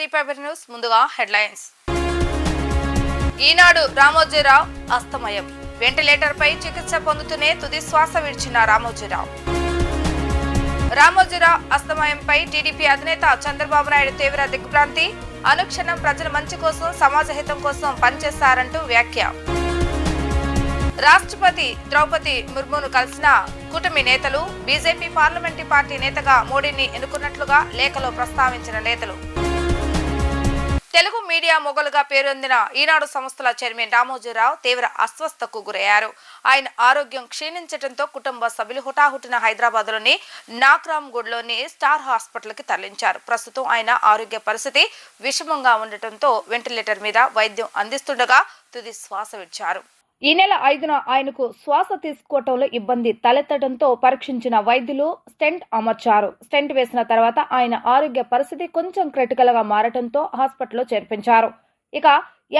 News ముందుగా headlines. ఈనాడు రామోజీరావు అస్తమయం. వెంటిలేటర్పై చికిత్స పొందుతూనే తుది శ్వాస విడిచిన రామోజీరావు. రామోజీరావు అస్తమయంపై టీడీపీ అధినేత చంద్రబాబు నాయుడు తీవ్ర దిగ్భ్రాంతి అనుక్షణం ప్రజల మంచి కోసం సమాజ హితం కోసం పనిచేస్తారంటూ వ్యాఖ్య. రాష్ట్రపతి ద్రౌపది ముర్మును కలిసిన కూటమి నేతలు బీజేపీ పార్లమెంటరీ పార్టీ నేతగా మోడీని ఎన్నుకున్నట్లుగా లేఖలో ప్రస్తావించిన నేతలు. తెలుగు మీడియా మొగలుగా పేరొందిన ఈనాడు సంస్థల చైర్మన్ రామోజీరావు తీవ్ర అస్వస్థకు గురయ్యారు. ఆయన ఆరోగ్యం క్షీణించడంతో కుటుంబ సభ్యులు హుటాహుటిన హైదరాబాద్లోని నాక్రామ్గూడ్లోని స్టార్ హాస్పిటల్కి తరలించారు. ప్రస్తుతం ఆయన ఆరోగ్య పరిస్థితి విషమంగా ఉండటంతో వెంటిలేటర్ మీద వైద్యం అందిస్తుండగా తుది శ్వాస విడిచారు. ఈ నెల ఐదున ఆయనకు శ్వాస తీసుకోవటంలో ఇబ్బంది తలెత్తడంతో పరీక్షించిన వైద్యులు స్టెంట్ అమర్చారు. స్టెంట్ వేసిన తర్వాత ఆయన ఆరోగ్య పరిస్థితి కొంచెం క్రిటికల్గా మారటంతో హాస్పిటల్లో చేర్పించారు. ఇక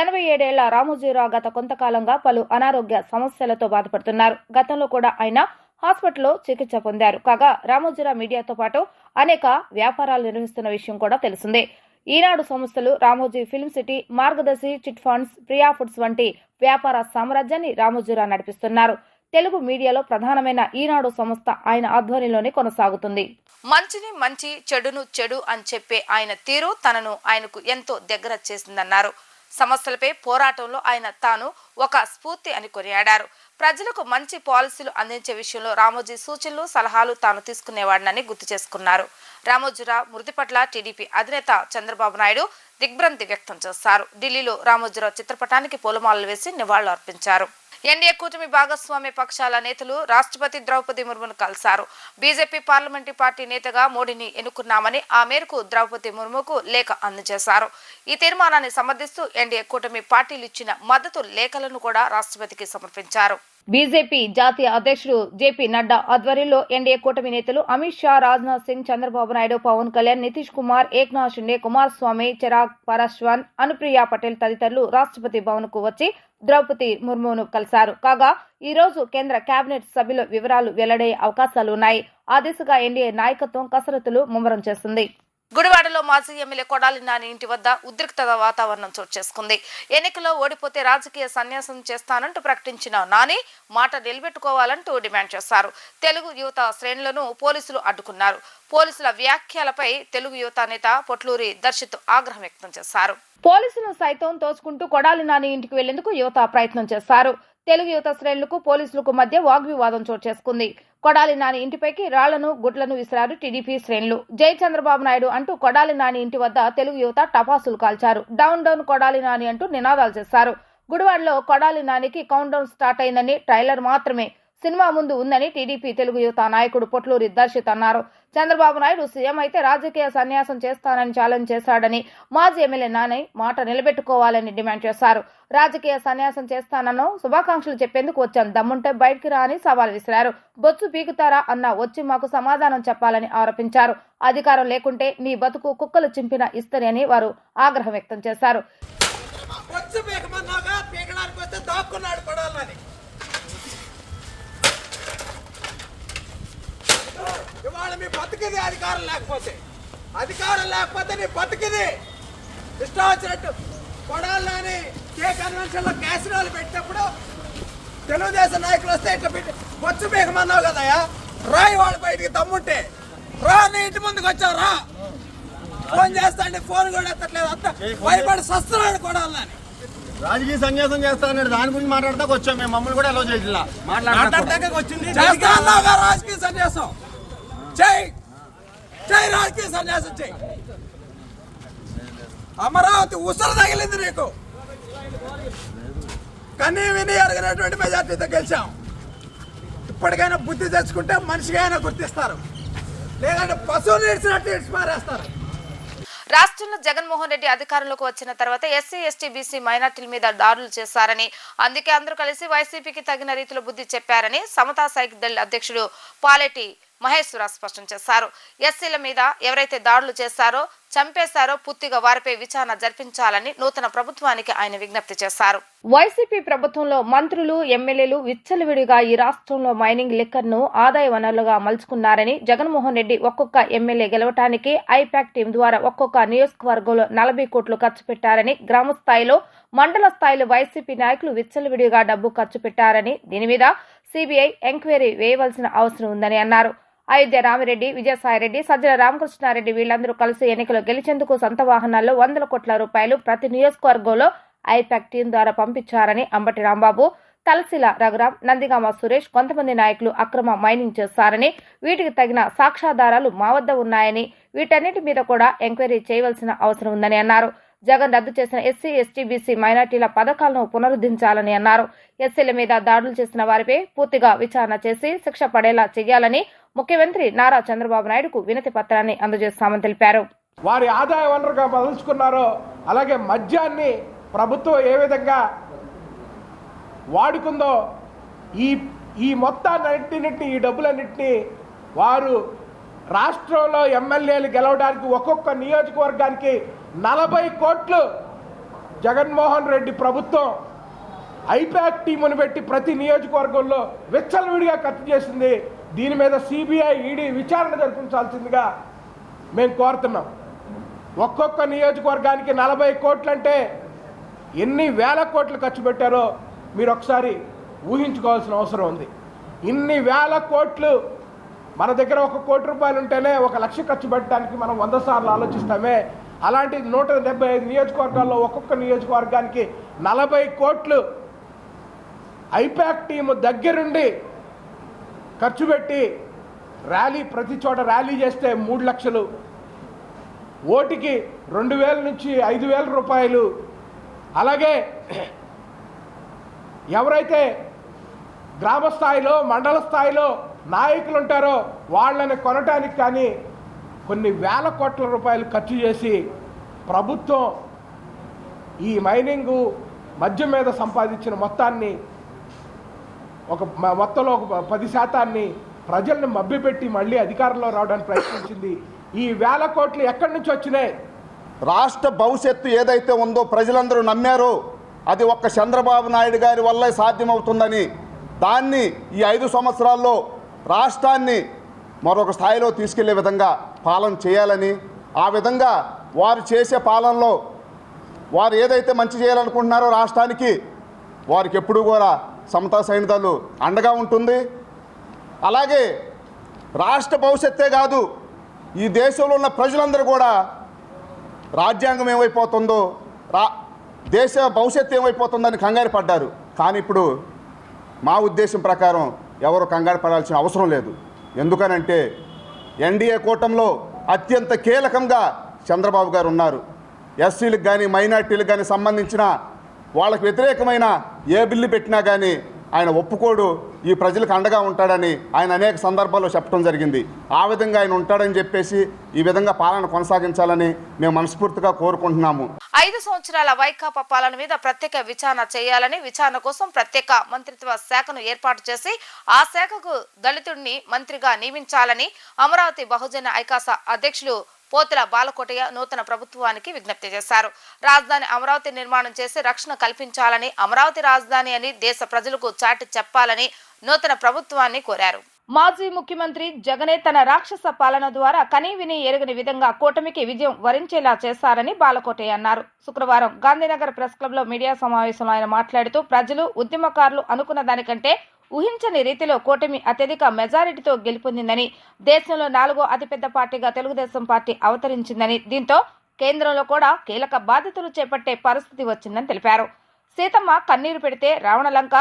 ఎనభై ఏడేళ్ళ రామోజీరావు గత కొంతకాలంగా పలు అనారోగ్య సమస్యలతో బాధపడుతున్నారు. గతంలో కూడా ఆయన హాస్పిటల్లో చికిత్స పొందారు. కాగా రామోజీరావు మీడియాతో పాటు అనేక వ్యాపారాలు నిర్వహిస్తున్న విషయం కూడా తెలిసిందే. ఈనాడు సంస్థలు Ramoji film city Margadarsi chit funds Priya foods వంటి వ్యాపార సామ్రాజ్యాన్ని రామోజీరావు నడిపిస్తున్నారు. తెలుగు మీడియాలో ప్రధానమైన ఈనాడు సంస్థ ఆయన ఆధ్వర్యంలోనే కొనసాగుతుంది. మంచిని మంచి చెడును చెడు అని చెప్పే ఆయన తీరు తనను ఆయనకు ఎంతో దగ్గర చేసిందన్నారు. సమస్యలపై పోరాటంలో ఆయన తాను ఒక స్ఫూర్తి అని కొనియాడారు. ప్రజలకు మంచి పాలసీలు అందించే విషయంలో రామోజీ సూచనలు సలహాలు తాను తీసుకునేవాడినని గుర్తు చేసుకున్నారు. రామోజీరావు మృతి పట్ల టీడీపీ అధినేత చంద్రబాబు నాయుడు దిగ్భ్రాంతి వ్యక్తం చేశారు. ఢిల్లీలో రామోజీరావు చిత్రపటానికి పూలమాలలు వేసి నివాళులు అర్పించారు ఎన్డీఏ కూటమి భాగస్వామ్య పక్షాల నేతలు రాష్ట్రపతి ద్రౌపది ముర్మును కలిశారు. బీజేపీ పార్లమెంటరీ పార్టీ నేతగా మోడీని ఎన్నుకున్నామని ఆ మేరకు ద్రౌపది ముర్ముకు లేఖ అందజేశారు. ఈ తీర్మానాన్ని సమర్థిస్తూ ఎన్డీఏ కూటమి పార్టీలు ఇచ్చిన మద్దతు లేఖలను కూడా రాష్ట్రపతికి సమర్పించారు. బీజేపీ జాతీయ అధ్యక్షుడు జేపీ నడ్డా ఆధ్వర్యంలో ఎన్డీఏ కూటమి నేతలు అమిత్ షా రాజ్నాథ్ సింగ్ చంద్రబాబు నాయుడు పవన్ కళ్యాణ్ నితీష్ కుమార్ ఏక్నాథ్ షిండే కుమారస్వామి చిరాగ్ పారస్వాన్ అనుప్రియ పటేల్ తదితరులు రాష్ట్రపతి భవన్కు వచ్చి ద్రౌపది ముర్మును కలిశారు. కాగా ఈ రోజు కేంద్ర కేబినెట్ సభ్యుల వివరాలు వెల్లడే అవకాశాలు ఉన్నాయి ఆ దిశగా ఎన్డీఏ నాయకత్వం కసరత్తులు ముమ్మరం చేస్తుంది. గుడివాడలో మాజీ ఎమ్మెల్యే కొడాలి నాని ఇంటి వద్ద ఉద్రిక్తత వాతావరణం చోటు చేసుకుంది. ఎన్నికల్లో ఓడిపోతే రాజకీయ సన్యాసం చేస్తానంటూ ప్రకటించిన నాని మాట నిలబెట్టుకోవాలంటూ డిమాండ్ చేశారు. తెలుగు యువత శ్రేణులను పోలీసులు అడ్డుకున్నారు. పోలీసుల వ్యాఖ్యలపై తెలుగు యువత నేత పొట్లూరి దర్శిత్ ఆగ్రహం వ్యక్తం చేశారు. పోలీసులను సైతం తోచుకుంటూ కొడాలి నాని ఇంటికి వెళ్ళేందుకు యువత ప్రయత్నం చేశారు. తెలుగు యువత శ్రేణులకు పోలీసులకు మధ్య వాగ్వివాదం చోటు చేసుకుంది. కొడాలి నాని ఇంటిపైకి రాళ్ళను గుడ్లను విసిరారు టీడీపీ శ్రేణులు. జై చంద్రబాబు నాయుడు అంటూ కొడాలి నాని ఇంటి వద్ద తెలుగు యువత టపాసులు కాల్చారు. డౌన్ డౌన్ కొడాలి నాని అంటూ నినాదాలు చేశారు. గుడివాడలో కొడాలి నానికి కౌంట్ డౌన్ స్టార్ట్ అయిందని ట్రైలర్ మాత్రమే. సినిమా ముందు ఉందని టీడీపీ తెలుగు యువత నాయకుడు పొట్లూరి దర్శిత్ అన్నారు. చంద్రబాబు నాయుడు సీఎం అయితే రాజకీయ సన్యాసం చేస్తానని ఛాలెంజ్ చేశాడని మాజీ ఎమ్మెల్యే నాని మాట నిలబెట్టుకోవాలని డిమాండ్ చేశారు. రాజకీయ సన్యాసం చేస్తానను శుభాకాంక్షలు చెప్పేందుకు వచ్చాం. దమ్ముంటే బయటికి రా అని సవాల్ విసిరారు. బొత్సు పీకుతారా అన్న వచ్చి మాకు సమాధానం చెప్పాలని ఆరోపించారు. అధికారం లేకుంటే నీ బతుకు కుక్కలు చింపిన ఇస్తని అని వారు ఆగ్రహం వ్యక్తం చేశారు వచ్చి పీకమన్నాగా పీకడానికి వస్తే దాక్కున్నాడు కొడాలని ఇవాళ మీ బతికిది అధికారం లేకపోతే. అధికారం లేకపోతే నీ బతికిది. ఇష్టం వచ్చినట్టు కొడాలని కే కన్వెన్షన్లో క్యాసినోలు పెట్టినప్పుడు తెలుగుదేశం నాయకులు వస్తే ఇట్లా పెట్టి వచ్చి పీకమన్నావు కదయ్యా? రాయి వాడు బయటికి దమ్ముంటే. రా నీ ఇంటి ముందుకు వచ్చావు రా. ఫోన్ చేస్తా అంటే ఫోన్ కూడా ఎత్తట్లేదు. అంత భయపడి సస్తున్నాడు కొడాలని రాజకీయ సన్యాసం చేస్తానన్నాడు దాని గురించి మాట్లాడదాకా వచ్చాం మేము. మమ్మల్ని కూడా ఎలా చేయాల మాట్లాడదాకా వచ్చింది. రాజకీయ సన్యాసం. జై చెయ్యి రాజకీయ సన్యాసం చెయ్యి అమరావతి ఉసరు తగిలింది నీకు. కనీ విని ఎరగినటువంటి మెజార్టీతో గెలిచాం. ఇప్పటికైనా బుద్ధి తెచ్చుకుంటే మనిషిగా అయినా గుర్తిస్తారు. లేదంటే పశువులు ఇడిచినట్టు ఇడిచి మారేస్తారు రాష్ట్రంలో జగన్మోహన్ రెడ్డి అధికారంలోకి వచ్చిన తర్వాత ఎస్సీ ఎస్టీ బీసీ మైనార్టీల మీద దాడులు చేశారని అందుకే అందరూ కలిసి వైసీపీకి తగిన రీతిలో బుద్ధి చెప్పారని సమతా సైకిల్ దళ అధ్యక్షుడు పాలెటి మహేశ్వర స్పష్టం చేశారు. ఎస్సీల మీద ఎవరైతే దాడులు చేశారో చంపేశారో పూర్తిగా వారిపై విచారణ జరిపించాలని నూతన ప్రభుత్వానికి ఆయన విజ్ఞప్తి చేశారు. వైసీపీ ప్రభుత్వంలో మంత్రులు ఎమ్మెల్యేలు విచ్చలవిడిగా ఈ రాష్ట్రంలో మైనింగ్ లిక్కర్ను ఆదాయ వనరులుగా మలుచుకున్నారని జగన్మోహన్ రెడ్డి ఒక్కొక్క ఎమ్మెల్యే గెలవటానికి ఐపాక్ టీం ద్వారా ఒక్కొక్క నియోజకవర్గంలో నలభై కోట్లు ఖర్చు పెట్టారని గ్రామ స్థాయిలో మండల స్థాయిలో వైసీపీ నాయకులు విచ్చలవిడిగా డబ్బు ఖర్చు పెట్టారని దీని మీద సిబిఐ ఎంక్వైరీ వేయవలసిన అవసరం ఉందని అన్నారు. అయోధ్య రామిరెడ్డి విజయసాయిరెడ్డి సజ్జల రామకృష్ణారెడ్డి వీళ్ళందరూ కలిసి ఎన్నికలు గెలిచేందుకు సొంత వాహనాల్లో వందల కోట్ల రూపాయలు ప్రతి నియోజకవర్గంలో ఐపాక్ టీం ద్వారా పంపించారని అంబటి రాంబాబు తలసిల రఘురాం నందిగామ సురేష్ కొంతమంది నాయకులు అక్రమ మైనింగ్ చేస్తారని వీటికి తగిన సాక్ష్యాధారాలు మా వద్ద ఉన్నాయని వీటన్నిటి మీద కూడా ఎంక్వైరీ చేయవలసిన అవసరం ఉందని అన్నారు. జగన్ రద్దు చేసిన ఎస్సీ ఎస్టీ బీసీ మైనార్టీల పథకాలను పునరుద్ధరించాలని అన్నారు. ఎస్సీల మీద దాడులు చేసిన వారిపై పూర్తిగా విచారణ చేసి శిక్ష పడేలా చేయాలని ముఖ్యమంత్రి నారా చంద్రబాబు నాయుడుకు వినతి పత్రాన్ని అందజేస్తామని తెలిపారు. వారి ఆదాయ వనరుగా మలుచుకున్నారో అలాగే మద్యాన్ని ప్రభుత్వం ఏ విధంగా వాడుకుందో ఈ ఈ మొత్తాన్నింటిని ఈ డబ్బులన్నింటినీ వారు రాష్ట్రంలో ఎమ్మెల్యేలు గెలవడానికి ఒక్కొక్క నియోజకవర్గానికి నలభై కోట్లు జగన్మోహన్ రెడ్డి ప్రభుత్వం ఐపాక్ టీమును పెట్టి ప్రతి నియోజకవర్గంలో విచ్చలవిడిగా ఖర్చు చేసింది దీని మీద సిబిఐ ఈడీ విచారణ జరిపించాల్సిందిగా మేము కోరుతున్నాం. ఒక్కొక్క నియోజకవర్గానికి నలభై కోట్లు అంటే ఎన్ని వేల కోట్లు ఖర్చు పెట్టారో మీరు ఒకసారి ఊహించుకోవాల్సిన అవసరం ఉంది. ఇన్ని వేల కోట్లు మన దగ్గర ఒక కోటి రూపాయలు ఉంటేనే ఒక లక్ష ఖర్చు పెట్టడానికి మనం వంద సార్లు ఆలోచిస్తామే. అలాంటి నూట డెబ్బై ఐదు నియోజకవర్గాల్లో ఒక్కొక్క నియోజకవర్గానికి నలభై కోట్లు ఐపాక్ టీము దగ్గరుండి ఖర్చు పెట్టి ర్యాలీ ప్రతి చోట ర్యాలీ చేస్తే మూడు లక్షలు. ఓటికి రెండు వేల నుంచి ఐదు వేల రూపాయలు. అలాగే ఎవరైతే గ్రామ స్థాయిలో మండల స్థాయిలో నాయకులు ఉంటారో వాళ్ళని కొనటానికి కానీ కొన్ని వేల కోట్ల రూపాయలు ఖర్చు చేసి ప్రభుత్వం ఈ మైనింగు మద్యం మీద సంపాదించిన మొత్తాన్ని ఒక మొత్తంలో ఒక పది శాతాన్ని ప్రజల్ని మభ్యపెట్టి మళ్ళీ అధికారంలో రావడానికి ప్రయత్నించింది. ఈ వేల కోట్లు ఎక్కడి నుంచి వచ్చినాయి? రాష్ట్ర భవిష్యత్తు ఏదైతే ఉందో ప్రజలందరూ నమ్మారో అది ఒక్క చంద్రబాబు నాయుడు గారి వల్లే సాధ్యమవుతుందని దాన్ని ఈ ఐదు సంవత్సరాల్లో రాష్ట్రాన్ని మరొక స్థాయిలో తీసుకెళ్ళే విధంగా పాలన చేయాలని ఆ విధంగా వారు చేసే పాలనలో వారు ఏదైతే మంచి చేయాలనుకుంటున్నారో రాష్ట్రానికి వారికి ఎప్పుడూ కూడా సమతా సైనికులు అండగా ఉంటుంది. అలాగే రాష్ట్ర భవిష్యత్తే కాదు ఈ దేశంలో ఉన్న ప్రజలందరూ కూడా రాజ్యాంగం ఏమైపోతుందో రా దేశ భవిష్యత్తు ఏమైపోతుందని కంగారు పడ్డారు. కానీ ఇప్పుడు మా ఉద్దేశం ప్రకారం ఎవరు కంగారు పడాల్సిన అవసరం లేదు. ఎందుకనంటే ఎన్డీఏ కూటంలో అత్యంత కీలకంగా చంద్రబాబు గారు ఉన్నారు. ఎస్సీలకు కానీ మైనార్టీలకు కానీ సంబంధించిన వాళ్ళకు వ్యతిరేకమైన ఏ బిల్లు పెట్టినా కానీ ఆయన ఒప్పుకోడు ఈ ప్రజలకు అండగా ఉంటాడని ఆయన అనేక సందర్భాల్లో చెప్పడం జరిగింది. ఆ విధంగా ఆయన ఉంటాడని చెప్పేసి ఈ విధంగా పాలన కొనసాగించాలని మేము మనస్ఫూర్తిగా కోరుకుంటున్నాము. ఐదు సంవత్సరాల వైకాపా పాలన మీద ప్రత్యేక విచారణ చేయాలని విచారణ కోసం ప్రత్యేక మంత్రిత్వ శాఖను ఏర్పాటు చేసి ఆ శాఖకు దళితుడిని మంత్రిగా నియమించాలని అమరావతి బహుజన ఐకాస అధ్యక్షులు పోతుల బాలకోటయ్య నూతన ప్రభుత్వానికి విజ్ఞప్తి చేశారు. రాజధాని అమరావతి నిర్మాణం చేసి రక్షణ కల్పించాలని అమరావతి రాజధాని అని దేశ ప్రజలకు చాటి చెప్పాలని నూతన ప్రభుత్వాన్ని కోరారు. మాజీ ముఖ్యమంత్రి జగనే తన రాక్షస పాలన ద్వారా కనీ విని ఎరుగని విధంగా కూటమికి విజయం వరించేలా చేశారని బాలకోటయ్య అన్నారు. శుక్రవారం గాంధీనగర్ ప్రెస్ క్లబ్లో మీడియా సమావేశంలో ఆయన మాట్లాడుతూ ప్రజలు ఉద్యమకారులు అనుకున్న దానికంటే ఊహించని రీతిలో కూటమి అత్యధిక మెజారిటీతో గెలుపొందిందని దేశంలో నాలుగో అతిపెద్ద పార్టీగా తెలుగుదేశం పార్టీ అవతరించిందని దీంతో కేంద్రంలో కూడా కీలక బాధ్యతలు చేపట్టే పరిస్థితి వచ్చిందని తెలిపారు. సీతమ్మ కన్నీరు పెడితే రావణలంక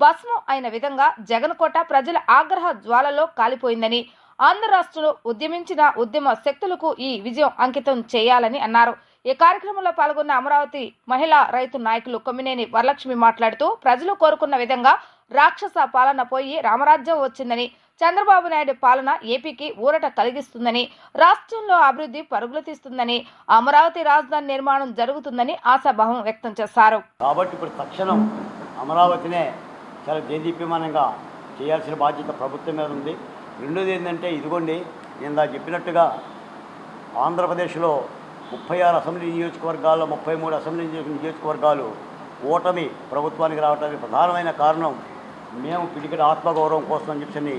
భస్మం అయిన విధంగా జగన్ కోట ప్రజల ఆగ్రహ జ్వాలలో కాలిపోయిందని ఆంధ్ర రాష్ట్రంలో ఉద్యమించిన ఉద్యమ శక్తులకు ఈ విజయం అంకితం చేయాలని అన్నారు. ఈ కార్యక్రమంలో పాల్గొన్న అమరావతి మహిళా రైతు నాయకులు కొమ్మినేని వరలక్ష్మి మాట్లాడుతూ ప్రజలు కోరుకున్న విధంగా రాక్షస పాలన పోయి రామరాజ్యం వచ్చిందని చంద్రబాబు నాయుడు పాలన ఏపీకి ఊరట కలిగిస్తుందని రాష్ట్రంలో అభివృద్ధి పరుగులు తీస్తుందని అమరావతి రాజధాని నిర్మాణం జరుగుతుందని ఆశాభావం వ్యక్తం చేశారు. కాబట్టి ఇప్పుడు తక్షణం అమరావతినే చాలా దేదీప్యమానంగా చేయాల్సిన బాధ్యత ప్రభుత్వం మీద ఉంది. రెండోది ఏంటంటే ఇదిగోండి నేను చెప్పినట్టుగా ఆంధ్రప్రదేశ్లో ముప్పై ఆరు అసెంబ్లీ నియోజకవర్గాల్లో ముప్పై మూడు అసెంబ్లీ నియోజకవర్గాలు ఓటమి ప్రభుత్వానికి రావడానికి ప్రధానమైన కారణం మేము పిడికిన ఆత్మగౌరవం కోసం అని చెప్పని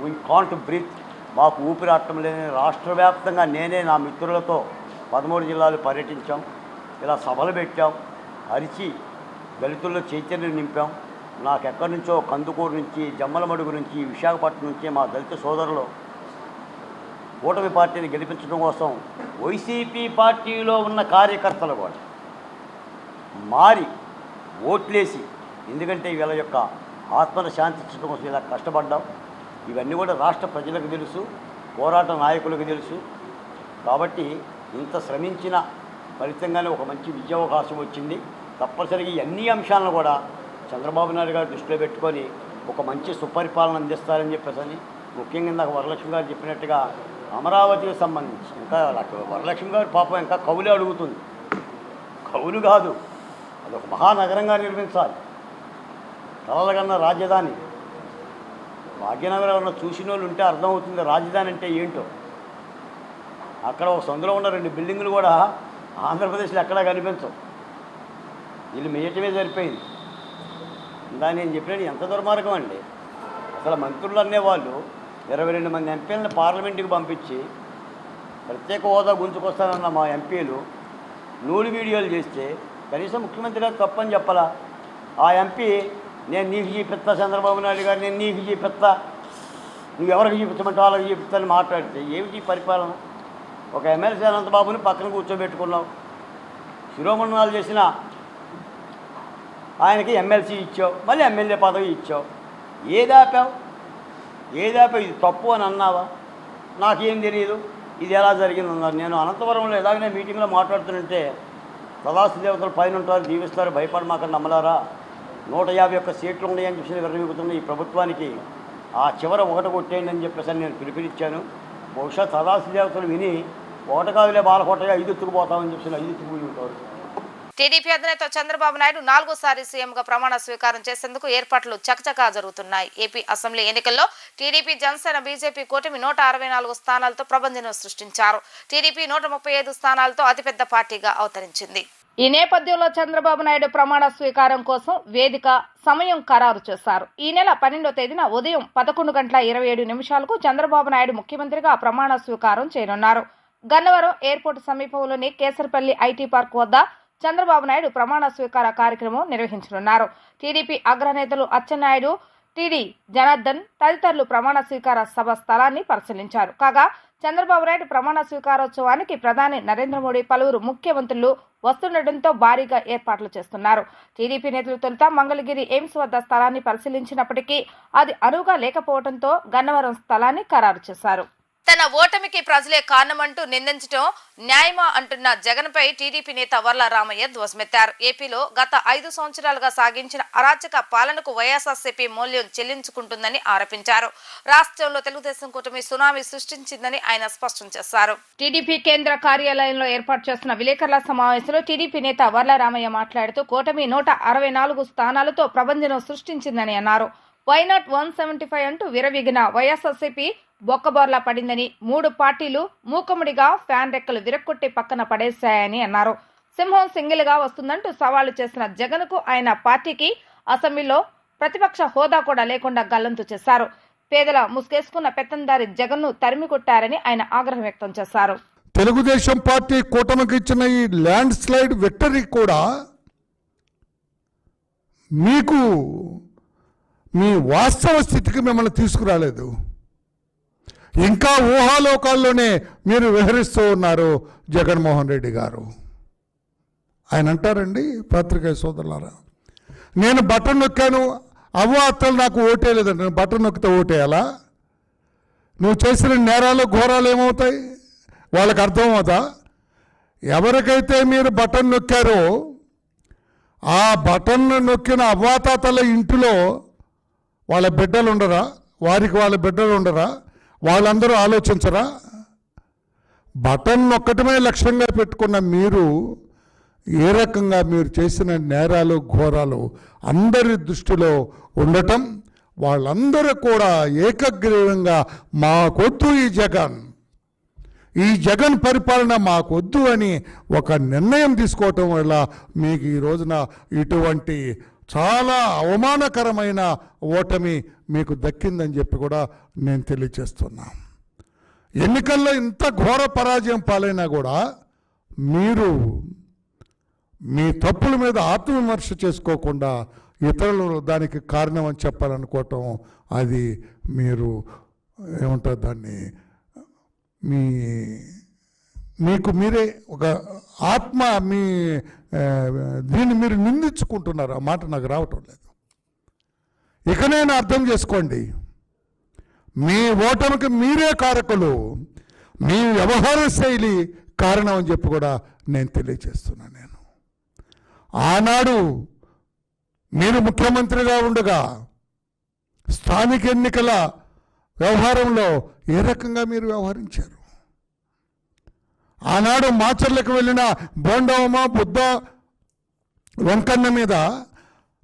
వీ కాంట్ బ్రీత్ మాకు ఊపిరాటం లేని రాష్ట్ర వ్యాప్తంగా నేనే నా మిత్రులతో పదమూడు జిల్లాలు పర్యటించాం. ఇలా సభలు పెట్టాం. అరిచి దళితుల్లో చైతన్యం నింపాం. నాకు ఎక్కడి నుంచో కందుకూరు నుంచి జమ్మలమడుగు నుంచి విశాఖపట్నం నుంచి మా దళిత సోదరులు కూటమి పార్టీని గెలిపించడం కోసం వైసీపీ పార్టీలో ఉన్న కార్యకర్తలు కూడా మారి ఓట్లేసి ఎందుకంటే వీళ్ళ యొక్క ఆత్మను శాంతించడం కోసం ఇలా కష్టపడ్డాం. ఇవన్నీ కూడా రాష్ట్ర ప్రజలకు తెలుసు పోరాట నాయకులకు తెలుసు. కాబట్టి ఇంత శ్రమించిన ఫలితంగానే ఒక మంచి విద్యావకాశం వచ్చింది. తప్పనిసరిగా ఈ అన్ని అంశాలను కూడా చంద్రబాబు నాయుడు గారు దృష్టిలో పెట్టుకొని ఒక మంచి సుపరిపాలన అందిస్తారని చెప్పేసి ముఖ్యంగా ఇందాక వరలక్ష్మి గారు చెప్పినట్టుగా అమరావతికి సంబంధించి ఇంకా వరలక్ష్మి గారు పాపం ఇంకా కవులే అడుగుతుంది. కవులు కాదు అది ఒక మహానగరంగా నిర్మించాలి. కలలగన్న రాజధాని. భాగ్యనగరంలో చూసిన వాళ్ళు ఉంటే అర్థమవుతుంది రాజధాని అంటే ఏంటో. అక్కడ ఒక సందులో ఉన్న రెండు బిల్డింగులు కూడా ఆంధ్రప్రదేశ్లో ఎక్కడా కనిపించవు. వీళ్ళు మేయటమే సరిపోయింది. దాన్ని నేను చెప్పినట్టు ఎంత దుర్మార్గం అండి. అసలు మంత్రులు అనేవాళ్ళు ఇరవై రెండు మంది ఎంపీలను పార్లమెంటుకి పంపించి ప్రత్యేక హోదా గుంజుకొస్తానన్న మా ఎంపీలు నూలు వీడియోలు చేస్తే కనీసం ముఖ్యమంత్రి గారు తప్పని చెప్పాలా? ఆ ఎంపీ నేను నీకు చూపిస్తా చంద్రబాబు నాయుడు గారు నేను నీకు చూపిస్తా నువ్వు ఎవరికి చూపించమంటే వాళ్ళకి చూపిస్తాను మాట్లాడితే ఏమిటి పరిపాలన? ఒక ఎమ్మెల్సీ అనంతబాబుని పక్కన కూర్చోబెట్టుకున్నావు. శిరోమణాలు చేసిన ఆయనకి ఎమ్మెల్సీ ఇచ్చావు మళ్ళీ ఎమ్మెల్యే పదవి ఇచ్చావు. ఏదాపావు ఏదాపావు ఇది తప్పు అని అన్నావా? నాకేం తెలియదు ఇది ఎలా జరిగిందన్నారు నేను అనంతవరంలో ఎలాగనే మీటింగ్లో మాట్లాడుతుంటే ప్రవాసి దేవతలు పైన ఉంటారు జీవిస్తారు భయపడమాకండి నమ్మలారా నూట యాభై ఒక్క సీట్లు ఉన్నాయని చెప్పి విరమిగుతున్న ఈ ప్రభుత్వానికి ఆ చివర ఒకట కొట్టేయండి అని చెప్పేసి నేను పిలిపినిచ్చాను. బహుశా సదాశి దేవతలు విని ఓటగాదులే కాదులే బాలకోటగా ఐదు ఎత్తుకుపోతామని చెప్పి ఐదు ఎత్తుకుపోయి ఉంటారు. టీడీపీ అధినేత చంద్రబాబు నాయుడు నాలుగోసారి సీఎంగా ప్రమాణ స్వీకారం చేసేందుకు ఏర్పాట్లు చకచకా జరుగుతున్నాయి. ఏపీ అసెంబ్లీ ఎన్నికల్లో టీడీపీ జనసేన బీజేపీ కూటమి నూట అరవై నాలుగు స్థానాలతో ప్రబంధనం సృష్టించారు. టీడీపీ నూట ముప్పై ఐదు స్థానాలతో అతిపెద్ద పార్టీగా అవతరించింది. ఈ నేపథ్యంలో చంద్రబాబు నాయుడు ప్రమాణ స్వీకారం కోసం వేదిక సమయం ఖరారు చేశారు. ఈ నెల పన్నెండో తేదీన ఉదయం పదకొండు గంటల ఇరవై ఏడు నిమిషాలకు చంద్రబాబు నాయుడు ముఖ్యమంత్రిగా ప్రమాణ స్వీకారం చేయనున్నారు. గన్నవరం ఎయిర్పోర్ట్ సమీపంలోని కేసరపల్లి ఐటీ పార్క్ వద్ద చంద్రబాబు నాయుడు ప్రమాణ స్వీకార కార్యక్రమం నిర్వహించనున్నారు. టీడీపీ అగ్రనేతలు అచ్చెన్నాయుడు టీడీ జనార్దన్ తదితరులు ప్రమాణ స్వీకార సభ స్థలాన్ని పరిశీలించారు. కాగా చంద్రబాబు నాయుడు ప్రమాణ స్వీకారోత్సవానికి ప్రధాని నరేంద్ర మోడీ పలువురు ముఖ్యమంత్రులు వస్తుండటంతో భారీగా ఏర్పాట్లు చేస్తున్నారు. టీడీపీ నేతలు తొలుత మంగళగిరి ఎయిమ్స్ వద్ద స్థలాన్ని పరిశీలించినప్పటికీ అది అనువుగా లేకపోవడంతో గన్నవరం స్థలాన్ని ఖరారు చేశారు. తన ఓటమికి ప్రజలే కారణమంటూ నిందించడం న్యాయమా అంటున్న జగన్పై టీడీపీ నేత వర్ల రామయ్య ధ్వజమెత్తారు. ఏపీలో గత ఐదు సంవత్సరాలుగా సాగించిన అరాచక పాలనకు వైఎస్ఆర్సీపీ మూల్యం చెల్లించుకుంటుందని ఆరోపించారు. రాష్ట్రంలో తెలుగుదేశం కూటమి సునామీ సృష్టించిందని ఆయన స్పష్టం చేశారు. టీడీపీ కేంద్ర కార్యాలయంలో ఏర్పాటు చేస్తున్న విలేకరుల సమావేశంలో టీడీపీ నేత వర్ల రామయ్య మాట్లాడుతూ కూటమి నూట అరవై నాలుగు స్థానాలతో ప్రబంధనం సృష్టించిందని అన్నారు. Why not one seventy five అంటూ విరవిగిన వైఎస్ఆర్సీపీ బొక్కబోర్లా పడిందని మూడు పార్టీలు మూకముడిగా ఫ్యాన్ రెక్కలు విరక్కొట్టి పక్కన పడేశాయని అన్నారు. సింహం సింగిల్గా వస్తుందంటూ సవాలు చేసిన జగన్కు ఆయన పార్టీకి అసెంబ్లీలో ప్రతిపక్ష హోదా కూడా లేకుండా గల్లంతు చేశారు. పేదల ముసుగేసుకున్న పెత్తందారి జగన్ను తరిమి కొట్టారని ఆయన ఆగ్రహం వ్యక్తం చేశారు. తెలుగుదేశం పార్టీ కూటమికి ఇచ్చిన ఈ ల్యాండ్ స్లైడ్ విక్టరీ కూడా మీకు మీ వాస్తవ స్థితికి మిమ్మల్ని తీసుకురాలేదు. ఇంకా ఊహాలోకాల్లోనే మీరు విహరిస్తూ ఉన్నారు జగన్మోహన్ రెడ్డి గారు. ఆయన అంటారండి పత్రికా సోదరులారా నేను బటన్ నొక్కాను అవ్వ అత్తలు నాకు ఓటేయలేదండి నేను బటన్ నొక్కితే ఓటేయాలా? నువ్వు చేసిన నేరాలు ఘోరాలు ఏమవుతాయి? వాళ్ళకి అర్థమవుతా ఎవరికైతే మీరు బటన్ నొక్కారో ఆ బటన్ నొక్కిన అవ్వాతాతల ఇంటిలో వాళ్ళ బిడ్డలు ఉండరా? వారికి వాళ్ళ బిడ్డలు ఉండరా? వాళ్ళందరూ ఆలోచించరా? బటన్ ఒక్కటమే లక్ష్యంగా పెట్టుకున్న మీరు ఏ రకంగా మీరు చేసిన నేరాలు ఘోరాలు అందరి దృష్టిలో ఉండటం వాళ్ళందరూ కూడా ఏకగ్రీవంగా మాకొద్దు ఈ జగన్. ఈ జగన్ పరిపాలన మాకొద్దు అని ఒక నిర్ణయం తీసుకోవటం వల్ల మీకు ఈ రోజున ఇటువంటి చాలా అవమానకరమైన ఓటమి మీకు దక్కిందని చెప్పి కూడా నేను తెలియచేస్తున్నా ఎన్నికల్లో ఇంత ఘోర పరాజయం పాలైనా కూడా మీరు మీ తప్పుల మీద ఆత్మవిమర్శ చేసుకోకుండా ఇతరులు దానికి కారణం అని చెప్పాలనుకోవటం అది మీరు ఏమంటారు దాన్ని? మీ మీకు మీరే ఒక ఆత్మ మీ దీన్ని మీరు నిందించుకుంటున్నారు. ఆ మాట నాకు రావటం లేదు. ఇకనైనా అర్థం చేసుకోండి. మీ ఓటమికి మీరే కారకులు. మీ వ్యవహార శైలి కారణం అని చెప్పి కూడా నేను తెలియజేస్తున్నాను నేను. ఆనాడు మీరు ముఖ్యమంత్రిగా ఉండగా స్థానిక ఎన్నికల వ్యవహారంలో ఏ రకంగా మీరు వ్యవహరించారు? ఆనాడు మాచర్లకు వెళ్ళిన బోండవమ బుద్ధ వంకన్న మీద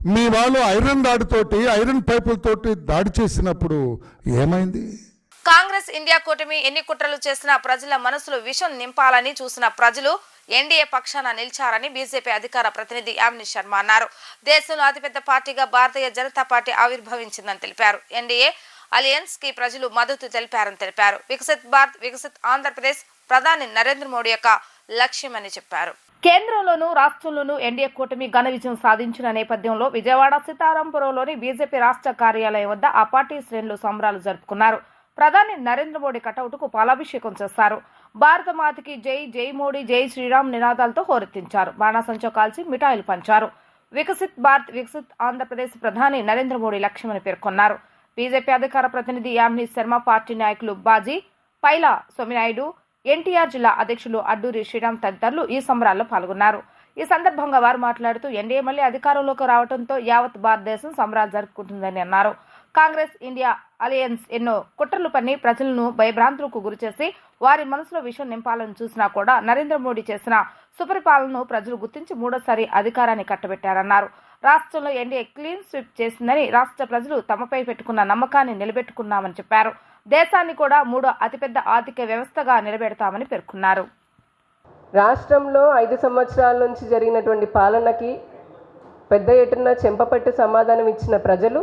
మీ వాళ్ళు ఐరన్ దాడితోటి ఐరన్ పైపులతోటి దాడి చేసినప్పుడు ఏమైంది? కాంగ్రెస్ ఇండియా కూటమి ఎన్ని కుట్రలు చేసినా ప్రజల మనసులో విషం నింపాలని చూసిన ప్రజలు ఎన్డీఏ పక్షాన నిలిచారని బీజేపీ అధికార ప్రతినిధి యామిని శర్మ అన్నారు. దేశంలో అతిపెద్ద పార్టీగా భారతీయ జనతా పార్టీ ఆవిర్భవించిందని తెలిపారు. ఎన్డీఏ అలయన్స్కి ప్రజలు మద్దతు తెలిపారని తెలిపారు. వికసిత్ భారత్ వికసిత్ ఆంధ్రప్రదేశ్ ప్రధాని నరేంద్ర మోడీ యొక్క లక్ష్యమని చెప్పారు. కేంద్రంలోనూ రాష్ట్రంలోనూ ఎన్డీఏ కూటమి ఘన విజయం సాధించిన నేపథ్యంలో విజయవాడ సీతారాంపురంలోని బీజేపీ రాష్ట్ర కార్యాలయం వద్ద ఆ పార్టీ శ్రేణులు సంబరాలు జరుపుకున్నారు. ప్రధాని నరేంద్ర మోడీ కటౌట్కు పాలాభిషేకం చేస్తారు భారత మాతకి జై జై మోడీ జై శ్రీరామ్ నినాదాలతో హోరెత్తించారు. బాణాసంచో కాల్చి మిఠాయిలు పంచారు. వికసిత్ భారత్ వికసిత్ ఆంధ్రప్రదేశ్ ప్రధాని నరేంద్ర మోడీ లక్ష్యమని పేర్కొన్నారు. బీజేపీ అధికార ప్రతినిధి యామిని శర్మ పార్టీ నాయకులు బాజీ పైలా సోమినాయుడు ఎన్టీఆర్ జిల్లా అధ్యక్షులు అడ్డూరి శ్రీరామ్ తదితరులు ఈ సంబరాల్లో పాల్గొన్నారు. ఈ సందర్భంగా వారు మాట్లాడుతూ ఎన్డీఏ మళ్ళీ అధికారంలోకి రావడంతో యావత్ భారతదేశం సంబరాలు జరుపుకుంటుందని అన్నారు. కాంగ్రెస్ ఇండియా అలయన్స్ ఎన్నో కుట్రలు పన్ని ప్రజలను భయభ్రాంతులకు గురిచేసి వారి మనసులో విషయం నింపాలని చూసినా కూడా నరేంద్ర మోడీ చేసిన సుపరిపాలనను ప్రజలు గుర్తించి మూడోసారి అధికారాన్ని కట్టబెట్టారన్నారు. రాష్ట్రంలో ఎన్డీఏ క్లీన్ స్వీప్ చేసిందని రాష్ట్ర ప్రజలు తమపై పెట్టుకున్న నమ్మకాన్ని నిలబెట్టుకున్నామని చెప్పారు. దేశాన్ని కూడా మూడో అతిపెద్ద ఆర్థిక వ్యవస్థగా నిలబెడతామని పేర్కొన్నారు. రాష్ట్రంలో ఐదు సంవత్సరాల నుంచి జరిగినటువంటి పాలనకి పెద్ద ఎటున చెంపపట్టు సమాధానం ఇచ్చిన ప్రజలు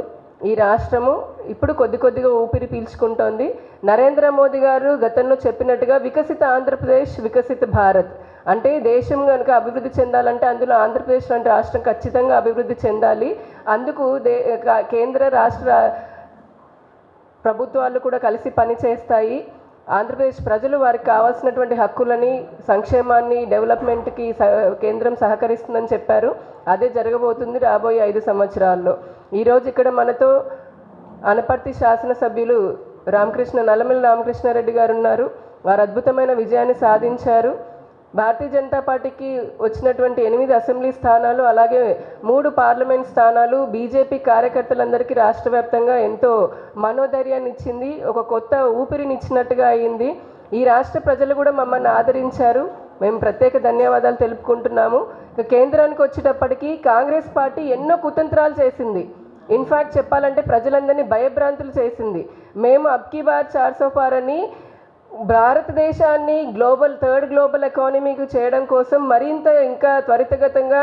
ఈ రాష్ట్రము ఇప్పుడు కొద్ది కొద్దిగా ఊపిరి పీల్చుకుంటోంది. నరేంద్ర మోదీ గారు గతంలో చెప్పినట్టుగా వికసిత ఆంధ్రప్రదేశ్ వికసిత భారత్. అంటే దేశం కనుక అభివృద్ధి చెందాలంటే అందులో ఆంధ్రప్రదేశ్ లాంటి రాష్ట్రం ఖచ్చితంగా అభివృద్ధి చెందాలి. అందుకు దే కేంద్ర రాష్ట్ర ప్రభుత్వాలు కూడా కలిసి పనిచేస్తాయి ఆంధ్రప్రదేశ్ ప్రజలు వారికి కావాల్సినటువంటి హక్కులని సంక్షేమాన్ని డెవలప్మెంట్కి కేంద్రం సహకరిస్తుందని చెప్పారు. అదే జరగబోతుంది రాబోయే ఐదు సంవత్సరాల్లో. ఈరోజు ఇక్కడ మనతో అనపర్తి శాసనసభ్యులు రామకృష్ణ నల్లమల్లి రామకృష్ణారెడ్డి గారు ఉన్నారు. వారు అద్భుతమైన విజయాన్ని సాధించారు. భారతీయ జనతా పార్టీకి వచ్చినటువంటి ఎనిమిది అసెంబ్లీ స్థానాలు అలాగే మూడు పార్లమెంట్ స్థానాలు బీజేపీ కార్యకర్తలందరికీ రాష్ట్ర వ్యాప్తంగా ఎంతో మనోధైర్యాన్ని ఇచ్చింది. ఒక కొత్త ఊపిరినిచ్చినట్టుగా అయింది. ఈ రాష్ట్ర ప్రజలు కూడా మమ్మల్ని ఆదరించారు. మేము ప్రత్యేక ధన్యవాదాలు తెలుపుకుంటున్నాము. కేంద్రానికి వచ్చేటప్పటికీ కాంగ్రెస్ పార్టీ ఎన్నో కుతంత్రాలు చేసింది. ఇన్ఫ్యాక్ట్ చెప్పాలంటే ప్రజలందరినీ భయభ్రాంతులు చేసింది. మేము అబ్కీ బార్ చార్ అని భారతదేశాన్ని గ్లోబల్ థర్డ్ గ్లోబల్ ఎకానమీకి చేయడం కోసం మరింత ఇంకా త్వరితగతంగా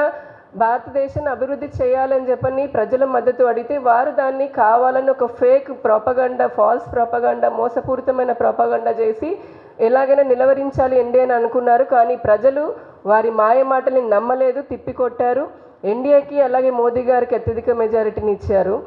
భారతదేశాన్ని అభివృద్ధి చేయాలని చెప్పని ప్రజల మద్దతు అడిగితే వారు దాన్ని కావాలని ఒక ఫేక్ ప్రోపగండ ఫాల్స్ ప్రొపగండ మోసపూరితమైన ప్రోపగండ చేసి ఎలాగైనా నిలవరించాలి ఎన్డీ అని అనుకున్నారు. కానీ ప్రజలు వారి మాయ మాటల్ని నమ్మలేదు తిప్పికొట్టారు. ఎన్డీఏకి అలాగే మోదీ గారికి అత్యధిక మెజారిటీని ఇచ్చారు.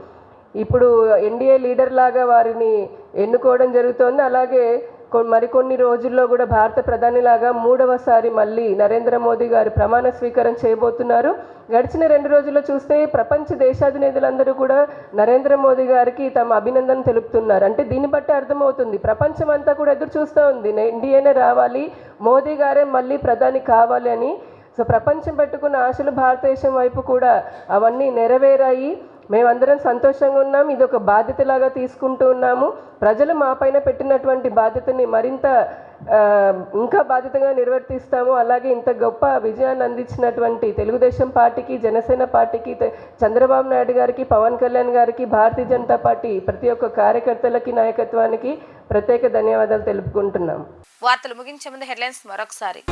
ఇప్పుడు ఎన్డీఏ లీడర్ లాగా వారిని ఎన్నుకోవడం జరుగుతోంది. అలాగే మరికొన్ని రోజుల్లో కూడా భారత ప్రధానిలాగా మూడవసారి మళ్ళీ నరేంద్ర మోదీ గారు ప్రమాణ స్వీకారం చేయబోతున్నారు. గడిచిన రెండు రోజుల్లో చూస్తే ప్రపంచ దేశాధినేతలందరూ కూడా నరేంద్ర మోదీ గారికి తమ అభినందన తెలుపుతున్నారు. అంటే దీన్ని బట్టి అర్థమవుతుంది. ప్రపంచం అంతా కూడా ఎదురు చూస్తూ ఉంది. ఇండియానే రావాలి మోదీ గారే మళ్ళీ ప్రధాని కావాలి అని. సో ప్రపంచం పెట్టుకున్న ఆశలు భారతదేశం వైపు కూడా అవన్నీ నెరవేరాయి. మేమందరం సంతోషంగా ఉన్నాం. ఇది ఒక బాధ్యతలాగా తీసుకుంటూ ఉన్నాము. ప్రజలు మా పైన పెట్టినటువంటి బాధ్యతని మరింత ఇంకా బాధ్యతగా నిర్వర్తిస్తాము. అలాగే ఇంత గొప్ప విజయాన్ని అందించినటువంటి తెలుగుదేశం పార్టీకి జనసేన పార్టీకి చంద్రబాబు నాయుడు గారికి పవన్ కళ్యాణ్ గారికి భారతీయ జనతా పార్టీ ప్రతి ఒక్క కార్యకర్తలకి నాయకత్వానికి ప్రత్యేక ధన్యవాదాలు తెలుపుకుంటున్నాం. వార్తలు ముగించే ముందు హెడ్లైన్స్ మరొకసారి.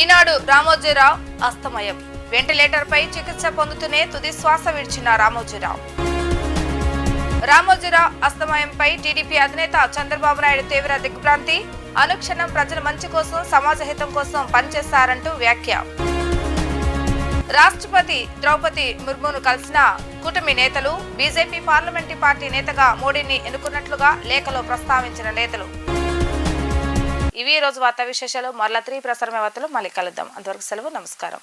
ఈనాడు రామోజీరావు అస్తమయం. వెంటిలేటర్పై చికిత్స పొందుతూనే తుది శ్వాస విడిచిన రామోజీరావు. రామోజీరావు అస్తమయంపై టీడీపీ అధినేత చంద్రబాబు నాయుడు తీవ్ర దిగ్భ్రాంతి అనుక్షణం ప్రజల మంచి కోసం సమాజ హితం కోసం పనిచేస్తారంటూ వ్యాఖ్య. రాష్ట్రపతి ద్రౌపది ముర్మును కలిసిన కూటమి నేతలు బీజేపీ పార్లమెంటరీ పార్టీ నేతగా మోడీని ఎన్నుకున్నట్లుగా లేఖలో ప్రస్తావించిన నేతలు. ఇవి ఈ రోజు వార్తా విశేషాలు. మరలా త్రీ ప్రసారమే వార్తలు మళ్ళీ కలుద్దాం. అంతవరకు సెలవు నమస్కారం.